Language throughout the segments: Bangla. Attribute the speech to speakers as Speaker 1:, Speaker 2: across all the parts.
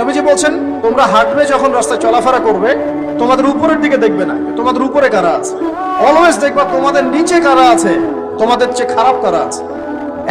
Speaker 1: নবীজি বলছেন, তোমরা হাঁটবে যখন রাস্তায় চলাফেরা করবে, তোমাদের উপরের দিকে দেখবে না, তোমাদের উপরে কারা আছে? অলওয়েজ দেখবা তোমাদের নিচে কারা আছে, তোমাদের চেয়ে খারাপ কারা আছে?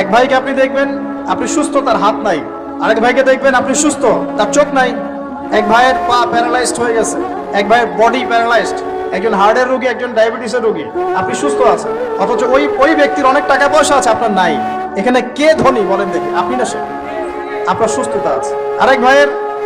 Speaker 1: এক ভাইকে আপনি দেখবেন, আপনি সুস্থ, তার হাত নাই। আরেক ভাইকে দেখবেন, আপনি সুস্থ, তার চোখ নাই। এক ভাইয়ের পা প্যারালাইজড হয়ে গেছে। এক ভাইয়ের বডি প্যারালাইজড একজন হার্টের রোগী, একজন ডায়াবেটিসের রোগী। আপনি সুস্থ আছেন। অথচ ওই ওই ব্যক্তির অনেক টাকা পয়সা আছে, আপনার নাই। এখানে কে ধনী বলেন দেখি। আপনি না সে? আপনার সুস্থতা আছে। আরেক ভাইয়ের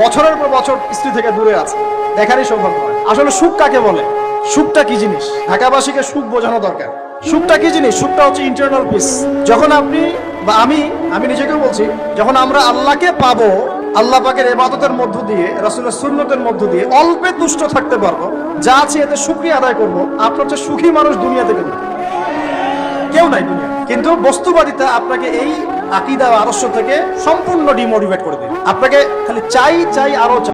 Speaker 1: বছরের পর বছর স্ত্রী থেকে দূরে আছে। দেখারই সৌভাগ্য হয়। আসলে সুখ কাকে বলে? সুখটা কি জিনিস? ঢাকাবাসীকে সুখ বোঝানো দরকার। সুখটা কি জিনিস? সুখটা হচ্ছে ইন্টারনাল পিস যখন আপনি বা আমি আমি নিজেকেও বলছি, যখন আমরা আল্লাহকে পাবো, আল্লাহ পাকের এবাদতের মধ্য দিয়ে, রাসুলের সুন্নতের মধ্য দিয়ে অল্পে তুষ্ট থাকতে পারব, যা আছে এতে সুক্রিয়া আদায় করব আপনার হচ্ছে সুখী মানুষ দুনিয়াতে কেউ কেউ নাই দুনিয়া। কিন্তু বস্তুবাদিতা আপনাকে এই আকিদা আদর্শ থেকে সম্পূর্ণ ডিমোটিভেট করে দেবে আপনাকে খালি চাই চাই আরও